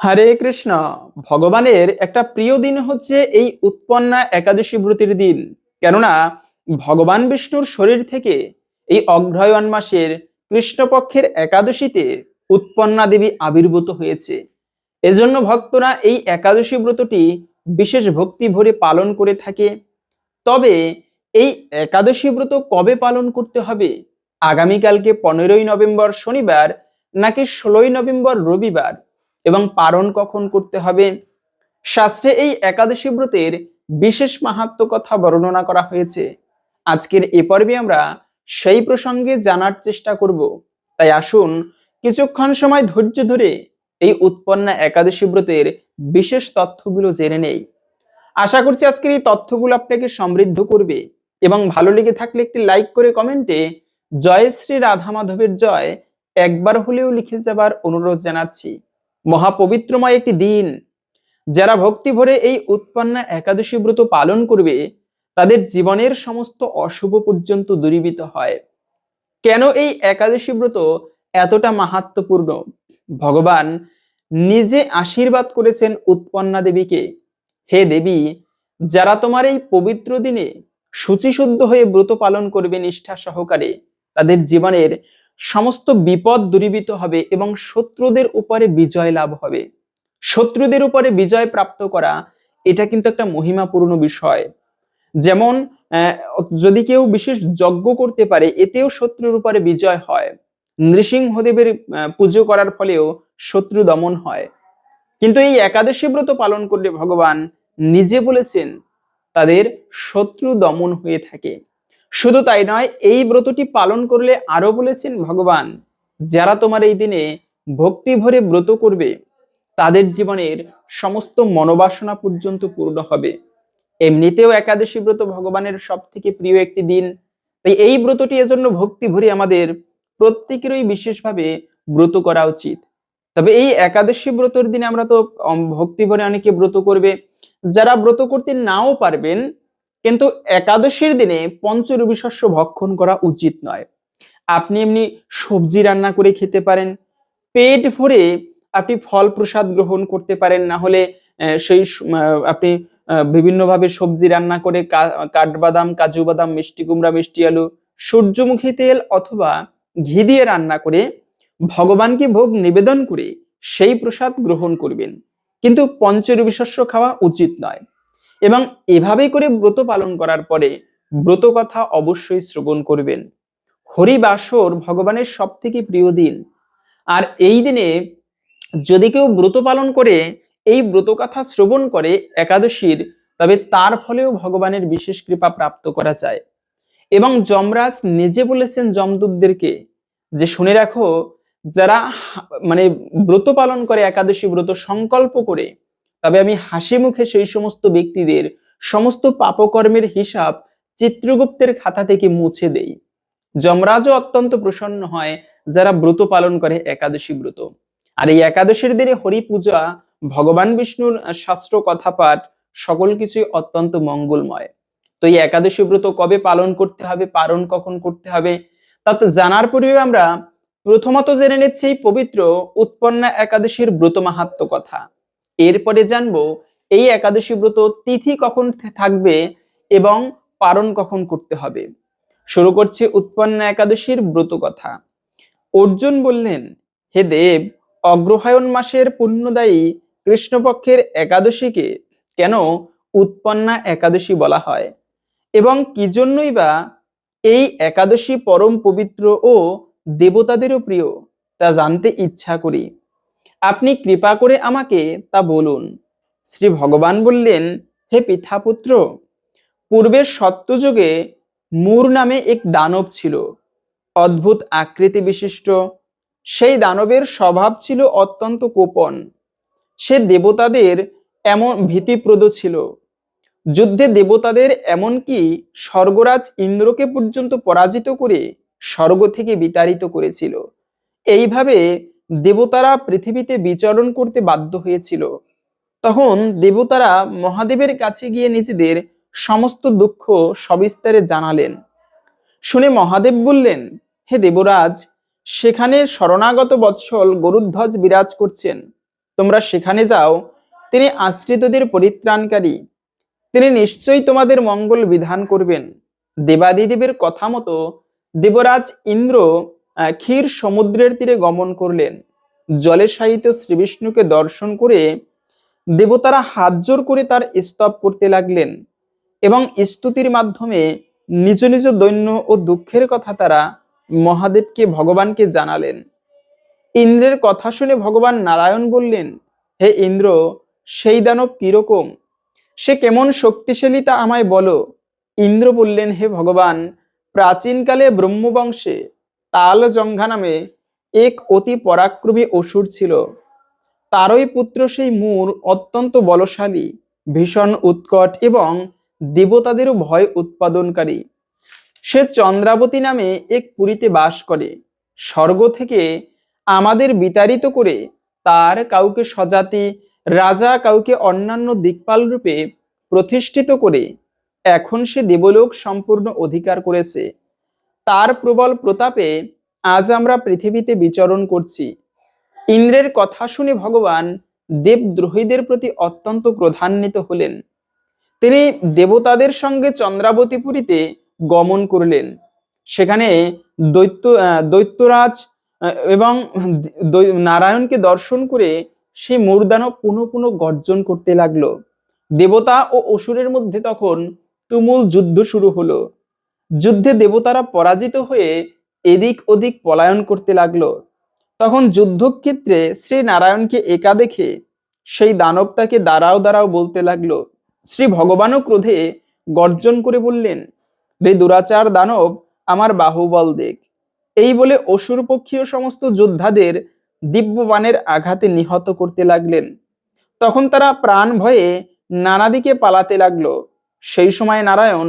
হরে কৃষ্ণ। ভগবানের একটা প্রিয় দিন হচ্ছে এই উৎপন্না একাদশী ব্রতের দিন। কেননা, ভগবান বিষ্ণুর শরীর থেকে এই অগ্রহায়ণ মাসের কৃষ্ণপক্ষের একাদশীতে উৎপন্না দেবী আবির্ভূত হয়েছে। এজন্য ভক্তরা এই একাদশী ব্রতটি বিশেষ ভক্তি ভরে পালন করে থাকে। তবে এই একাদশী ব্রত কবে পালন করতে হবে? আগামীকালকে পনেরোই নভেম্বর শনিবার নাকি ষোলোই নভেম্বর রবিবার? এবং পারণ কখন করতে হবে? শাস্ত্রে এই একাদশী ব্রতের বিশেষ মাহাত্ম কথা বর্ণনা করা হয়েছে। আজকের এ পর্বে আমরা সেই প্রসঙ্গে জানার চেষ্টা করব। তাই আসুন কিছুক্ষণ সময় ধৈর্য ধরে এই উৎপন্না একাদশী ব্রতের বিশেষ তথ্যগুলো জেনে নেই। আশা করছি আজকের এই তথ্যগুলো আপনাকে সমৃদ্ধ করবে এবং ভালো লেগে থাকলে একটি লাইক করে কমেন্টে জয় শ্রী রাধা মাধবের জয় একবার হলেও লিখে যাবার অনুরোধ জানাচ্ছি। মহাপবিত্রময় একটি দিন। যারা ভক্তি ভরে এই উৎপন্না একাদশী ব্রত পালন করবে, তাদের জীবনের সমস্ত অশুভ পর্যন্ত দূরীভূত হয়। কেন এই একাদশী ব্রত এতটা মাহাত্মপূর্ণ ভগবান নিজে আশীর্বাদ করেছেন উৎপন্না দেবীকে। হে দেবী, যারা তোমার এই পবিত্র দিনে শুচিশুদ্ধ হয়ে ব্রত পালন করবে নিষ্ঠা সহকারে, তাদের জীবনের সমস্ত বিপদ দূরীভূত হবে এবং শত্রুদের উপরে বিজয় লাভ হবে। শত্রুদের উপরে বিজয় প্রাপ্ত করা, এটা কিন্তু একটা মহিমাপূর্ণ বিষয়। যেমন যদি কেউ বিশেষ যজ্ঞ করতে পারে, এতেও শত্রুর উপরে বিজয় হয়। নৃসিংহদেবের পুজো করার ফলেও শত্রু দমন হয়। কিন্তু এই একাদশী ব্রত পালন করলে ভগবান নিজে বলেছেন, তাদের শত্রু দমন হয়ে থাকে। শুধু তাই নয়, এই ব্রতটি পালন করলে আরও বলেছেন ভগবান, যারা তোমার এই দিনে ভক্তি ভরে ব্রত করবে, তাদের জীবনের সমস্ত মনোবাসনা পর্যন্ত পূর্ণ হবে। এমনিতেও একাদশী ব্রত ভগবানের সব থেকে প্রিয় একটি দিন, তাই এই ব্রতটি এজন্য ভক্তি ভরে আমাদের প্রত্যেকেরই বিশেষভাবে ব্রত করা উচিত। তবে এই একাদশী ব্রতর দিনে আমরা তো ভক্তি ভরে অনেকে ব্রত করবে, যারা ব্রত করতে নাও পারবেন কিন্তু একাদশীর দিনে পঞ্চরবি শস্য ভক্ষণ করা উচিত নয়। আপনি এমনি সবজি রান্না করে খেতে পারেন, পেট ভরে আপনি ফল প্রসাদ গ্রহণ করতে পারেন, না হলে সেই আপনি বিভিন্নভাবে সবজি রান্না করে কাঠবাদাম, কাজু বাদাম, মিষ্টি কুমড়া, মিষ্টি আলু, সূর্যমুখী তেল অথবা ঘি দিয়ে রান্না করে ভগবানকে ভোগ নিবেদন করে সেই প্রসাদ গ্রহণ করবেন। কিন্তু পঞ্চরবি শস্য খাওয়া উচিত নয়। এবং এভাবে করে ব্রত পালন করার পরে ব্রত কথা অবশ্যই শ্রবণ করবেন। হরিবাসর ভগবানের সব থেকে প্রিয় দিন। আর এই দিনে যদি কেউ ব্রত পালন করে, এই ব্রত কথা শ্রবণ করে একাদশীর, তবে তার ফলেও ভগবানের বিশেষ কৃপা প্রাপ্ত করা যায়। এবং যমরাজ নিজে বলেছেন যমদূতদেরকে যে, শুনে রাখো, যারা মানে ব্রত পালন করে একাদশী ব্রত সংকল্প করে তবে আমি হাসি মুখে সেই সমস্ত ব্যক্তিদের, সমস্ত পাপকর্মের হিসাব চিত্রগুপ্তের খাতা থেকে মুছে দেই। যমরাজও অত্যন্ত প্রসন্ন হয় যারা ব্রত পালন করে একাদশী ব্রত। আর এই একাদশীর দিনে হরি পূজা ভগবান বিষ্ণুর শাস্ত্র কথা পাঠ সকল কিছুই অত্যন্ত মঙ্গলময়। তো এই একাদশী ব্রত কবে পালন করতে হবে, পালন কখন করতে হবে, তা তো জানার পূর্বে আমরা প্রথমত জেনে নিচ্ছি পবিত্র, উৎপন্না একাদশীর ব্রত মাহাত্ম কথা। এরপরে জানব এই একাদশী ব্রত তিথি কখন থাকবে এবং পালন কখন করতে হবে। শুরু করছে উৎপন্ন একাদশীর ব্রত কথা। অর্জুন বললেন, হে দেব, অগ্রহায়ণ মাসের পুণ্যদায়ী কৃষ্ণপক্ষের একাদশীকে কেন উৎপন্না একাদশী বলা হয়? এবং কি জন্যই বা এই একাদশী পরম পবিত্র ও দেবতাদেরও প্রিয় তা জানতে ইচ্ছা করি। আপনি কৃপা করে আমাকে তা বলুন। শ্রী ভগবান বললেন, হে পিতাপুত্র, পূর্বের সত্যযুগে মূর নামে এক দানব ছিল, অদ্ভুত আকৃতি বিশিষ্ট। সেই দানবের স্বভাব ছিল অত্যন্ত কোপন সে দেবতাদের এমন ভীতিপ্রদ ছিল। যুদ্ধে দেবতাদের এমনকি স্বর্গরাজ ইন্দ্রকে পর্যন্ত পরাজিত করে স্বর্গ থেকে বিতাড়িত করেছিল। এইভাবে দেবতারা পৃথিবীতে বিচরণ করতে বাধ্য হয়েছিল। তখন দেবতারা মহাদেবের কাছে গিয়ে নিজেদের সমস্ত দুঃখ সবিস্তারে জানালেন। শুনে মহাদেব বললেন, হে দেবরাজ, সেখানে শরণাগত বৎসল গরুধ্বজ বিরাজ করছেন। তোমরা সেখানে যাও, তিনি আশ্রিতদের পরিত্রাণকারী। তিনি নিশ্চয়ই তোমাদের মঙ্গল বিধান করবেন। দেবাদিদেবের কথা মতো দেবরাজ ইন্দ্র ক্ষীর সমুদ্রের তীরে গমন করলেন। জলে শায়িত শ্রীবিষ্ণুকে দর্শন করে দেবতারা হাত জোর করে তার স্তব করতে লাগলেন এবং স্তুতির মাধ্যমে নিজ নিজ দৈন্য ও দুঃখের কথা তারা মহাদেবকে, ভগবানকে জানালেন। ইন্দ্রের কথা শুনে ভগবান নারায়ণ বললেন, হে ইন্দ্র, সেই দানব কীরকম? সে কেমন শক্তিশালী তা আমায় বলো। ইন্দ্র বললেন, হে ভগবান, প্রাচীনকালে ব্রহ্মবংশে তাল জঙ্ঘা নামে এক অতি পরাক্রমী অসুর ছিল। তারই পুত্র সেই মূর অত্যন্ত বলশালী, ভীষণ উৎকট এবং দেবতাদেরও ভয় উৎপাদনকারী। সে চন্দ্রাবতী নামে এক পুরীতে বাস করে। স্বর্গ থেকে আমাদের বিতাড়িত করে তার কাউকে সজাতি রাজা, কাউকে অন্যান্য দিকপাল রূপে প্রতিষ্ঠিত করে এখন সে দেবলোক সম্পূর্ণ অধিকার করেছে। তার প্রবল প্রতাপে আজ আমরা পৃথিবীতে বিচরণ করছি। ইন্দ্রের কথা শুনে ভগবান দেবদ্রোহীদের প্রতি অত্যন্ত ক্রধান্বিত হলেন। তিনি দেবতাদের সঙ্গে চন্দ্রাবতীপুরীতে গমন করলেন। সেখানে দৈত্য দৈত্যরাজ এবং নারায়ণকে দর্শন করে সে মূর্দানব পুনঃ পুনঃ গর্জন করতে লাগল। দেবতা ও অসুরের মধ্যে তখন তুমুল যুদ্ধ শুরু হলো। যুদ্ধে দেবতারা পরাজিত হয়ে এদিক ওদিক পলায়ন করতে লাগল। তখন যুদ্ধক্ষেত্রে শ্রী নারায়ণকে একা দেখে সেই দানব তাকে দাঁড়াও দাঁড়াও বলতে লাগল। শ্রী ভগবানও ক্রোধে গর্জন করে বললেন, রে দুরাচার দানব, আমার বাহুবল দেখ। এই বলে অসুর পক্ষীয় সমস্ত যোদ্ধাদের দিব্যবাণের আঘাতে নিহত করতে লাগলেন। তখন তারা প্রাণ ভয়ে নানা দিকে পালাতে লাগল। সেই সময় নারায়ণ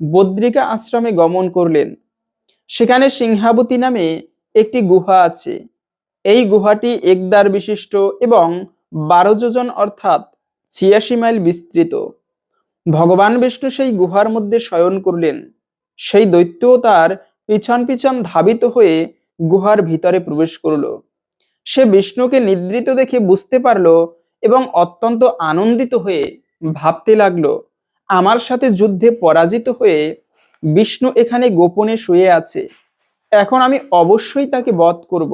বদ্রিকা আশ্রমে গমন করলেন। সেখানে সিংহাবতী নামে একটি গুহা আছে। এই গুহাটি একদার বিশিষ্ট এবং বারো যোজন অর্থাৎ ছিয়াশি মাইল বিস্তৃত। ভগবান বিষ্ণু সেই গুহার মধ্যে শয়ন করলেন। সেই দৈত্যও তার পিছন পিছন ধাবিত হয়ে গুহার ভিতরে প্রবেশ করল। সে বিষ্ণুকে নিদ্রিত দেখে বুঝতে পারল এবং অত্যন্ত আনন্দিত হয়ে ভাবতে লাগল আমার সাথে যুদ্ধে পরাজিত হয়ে বিষ্ণু এখানে গোপনে শুয়ে আছে। এখন আমি অবশ্যই তাকে বধ করব।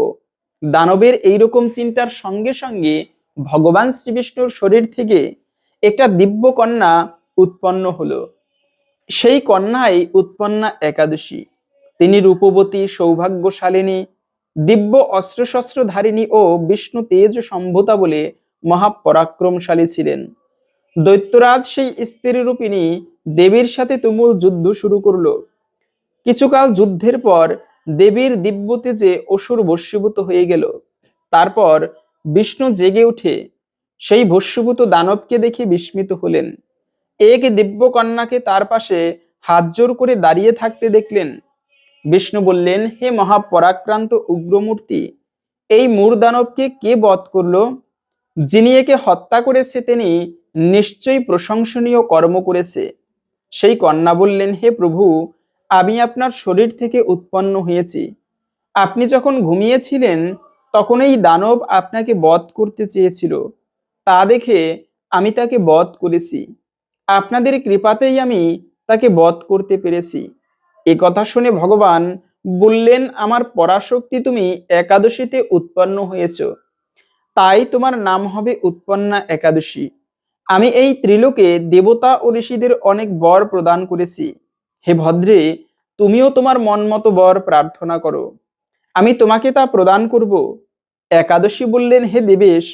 দানবের এইরকম চিন্তার সঙ্গে সঙ্গে ভগবান শ্রীবিষ্ণুর শরীর থেকে একটা দিব্য কন্যা উৎপন্ন হলো। সেই কন্যাই উৎপন্না একাদশী। তিনি রূপবতী, সৌভাগ্যশালিনী, দিব্য অস্ত্রশস্ত্র ধারিণী ও বিষ্ণু তেজ সম্ভতা বলে মহাপরাক্রমশালী ছিলেন। দৈত্যরাজ সেই স্ত্রী রূপিণী দেবীর সাথে তুমুল যুদ্ধ শুরু করল। কিছুকাল যুদ্ধের পর দেবীর দিব্য তেজে অসুর বস্মীভূত হয়ে গেল, তারপর বিষ্ণু জেগে উঠে সেই ভস্মীভূত দানবকে দেখে বিস্মিত হলেন। এক দিব্য কন্যাকে তার পাশে হাত জোর করে দাঁড়িয়ে থাকতে দেখলেন। বিষ্ণু বললেন, হে মহাপরাক্রান্ত উগ্রমূর্তি, এই মূর দানবকে কে বধ করল? যিনি একে হত্যা করেছে, তিনি নিশ্চয়ই প্রশংসনীয় কর্ম করেছে। সেই কন্যা বললেন, হে প্রভু, আমি আপনার শরীর থেকে উৎপন্ন হয়েছি। আপনি যখন ঘুমিয়েছিলেন তখন এই দানব আপনাকে বধ করতে চেয়েছিল। তা দেখে আমি তাকে বধ করেছি। আপনাদের কৃপাতেই আমি তাকে বধ করতে পেরেছি। এ কথা শুনে ভগবান বললেন, আমার পরাশক্তি তুমি একাদশীতে উৎপন্ন হয়েছ। তাই তোমার নাম হবে উৎপন্না একাদশী। আমি এই ত্রিলোকে দেবতা ও ঋষিদের অনেক বর প্রদান করেছি। হে ভদ্রে, তুমিও তোমার মন মতো বর প্রার্থনা করো। আমি তোমাকে তা প্রদান করব। একাদশী বললেন, হে দেবেশ,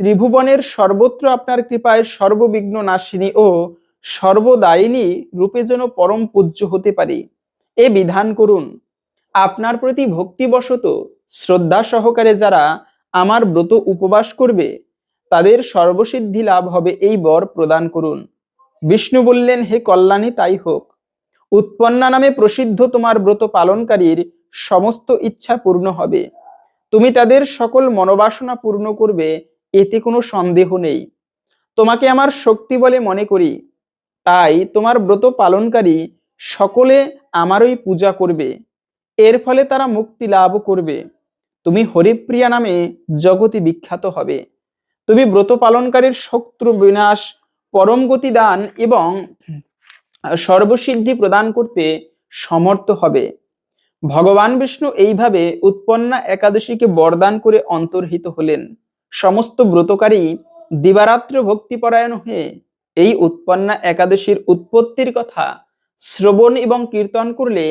ত্রিভুবনের সর্বত্র আপনার কৃপায় সর্ববিঘ্ন নাশিনী ও সর্বদায়িনী রূপে যেন পরম পূজ্য হতে পারি। এ বিধান করুন। আপনার প্রতি ভক্তিবশত শ্রদ্ধা সহকারে যারা আমার ব্রত উপবাস করবে তাদের সর্বসিদ্ধি লাভ হবে এই বর প্রদান করুন। বিষ্ণু বললেন, হে কল্যাণী, তাই হোক। উৎপন্না নামে প্রসিদ্ধ তোমার ব্রত পালনকারীর সমস্ত ইচ্ছা পূর্ণ হবে। তুমি তাদের সকল মনোবাসনা পূর্ণ করবে, এতে কোনো সন্দেহ নেই। তোমাকে আমার শক্তি বলে মনে করি। তাই তোমার ব্রত পালনকারী সকলে আমারই পূজা করবে। এর ফলে তারা মুক্তি লাভ করবে। তুমি হরিপ্রিয়া নামে জগতি বিখ্যাত হবে। তুমি ব্রত পালনকারীর শত্রু বিনাশ, পরম গতি দান এবং সর্বসিদ্ধি প্রদান করতে সমর্থ হবে। ভগবান বিষ্ণু এইভাবে উৎপন্না একাদশীকে বরদান করে অন্তর্হিত হলেন। সমস্ত ব্রতকারী দিবারাত্র ভক্তিপরায়ণ হয়ে এই উৎপন্না একাদশীর উৎপত্তির কথা শ্রবণ এবং কীর্তন করলে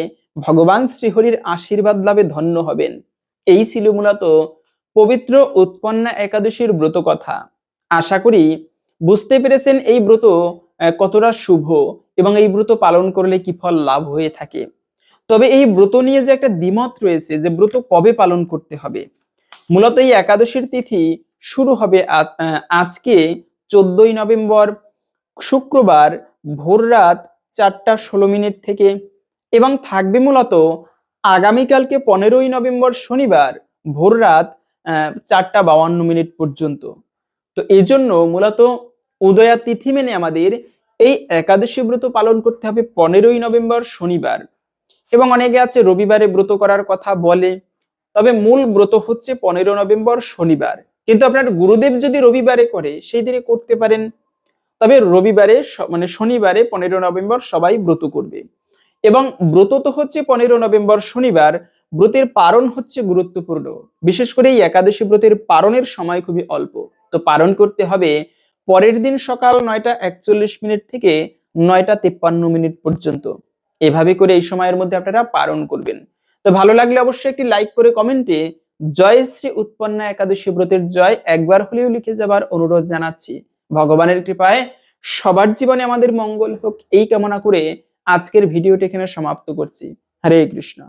ভগবান শ্রীহরির আশীর্বাদ লাভে ধন্য হবেন। এই ছিল মূলত পবিত্র উৎপন্না একাদশীর ব্রত কথা। আশা করি বুঝতে পেরেছেন এই ব্রত কতটা শুভ এবং এই ব্রত পালন করলে কি ফল লাভ হয়ে থাকে। তবে এই ব্রত নিয়ে যে একটা দ্বিমত রয়েছে যে ব্রত কবে পালন করতে হবে, মূলত এই একাদশীর তিথি শুরু হবে আজকে, চোদ্দই নভেম্বর, শুক্রবার, ভোর রাত চারটা ষোলো মিনিট থেকে এবং থাকবে মূলত আগামীকালকে পনেরোই নভেম্বর শনিবার, ভোর রাত চারটা বাউান্ন মিনিট পর্যন্ত। তো এই জন্য মূলত উদয়া তিথি মেনে আমাদের এই একাদশী ব্রত পালন করতে হবে পনেরোই নভেম্বর শনিবার। এবং অনেকে আছে রবিবারে ব্রত করার কথা বলে, তবে মূল ব্রত হচ্ছে পনেরো নভেম্বর শনিবার। কিন্তু আপনার গুরুদেব যদি রবিবারে করে, সেই দিনে করতে পারেন। তবে রবিবারে মানে শনিবারে পনেরো নভেম্বর সবাই ব্রত করবে। এবং ব্রত তো হচ্ছে পনেরো নভেম্বর শনিবার ব্রতের পারণ হচ্ছে গুরুত্বপূর্ণ। বিশেষ করে এই একাদশী ব্রতের পারণের সময় খুবই অল্প। তো পালন করতে হবে পরের দিন সকাল নয়টা একচল্লিশ মিনিট থেকে নয়টা তেপ্পান্ন মিনিট পর্যন্ত। এভাবে করে এই সময়ের মধ্যে আপনারা পালন করবেন। তো ভালো লাগলে অবশ্যই একটি লাইক করে কমেন্টে জয় শ্রী উৎপন্না একাদশী ব্রতের জয় একবার হলেও লিখে যাবার অনুরোধ জানাচ্ছি। ভগবানের কৃপায় সবার জীবনে আমাদের মঙ্গল হোক এই কামনা করে আজকের ভিডিওটি এখানে সমাপ্ত করছি। হরে কৃষ্ণ।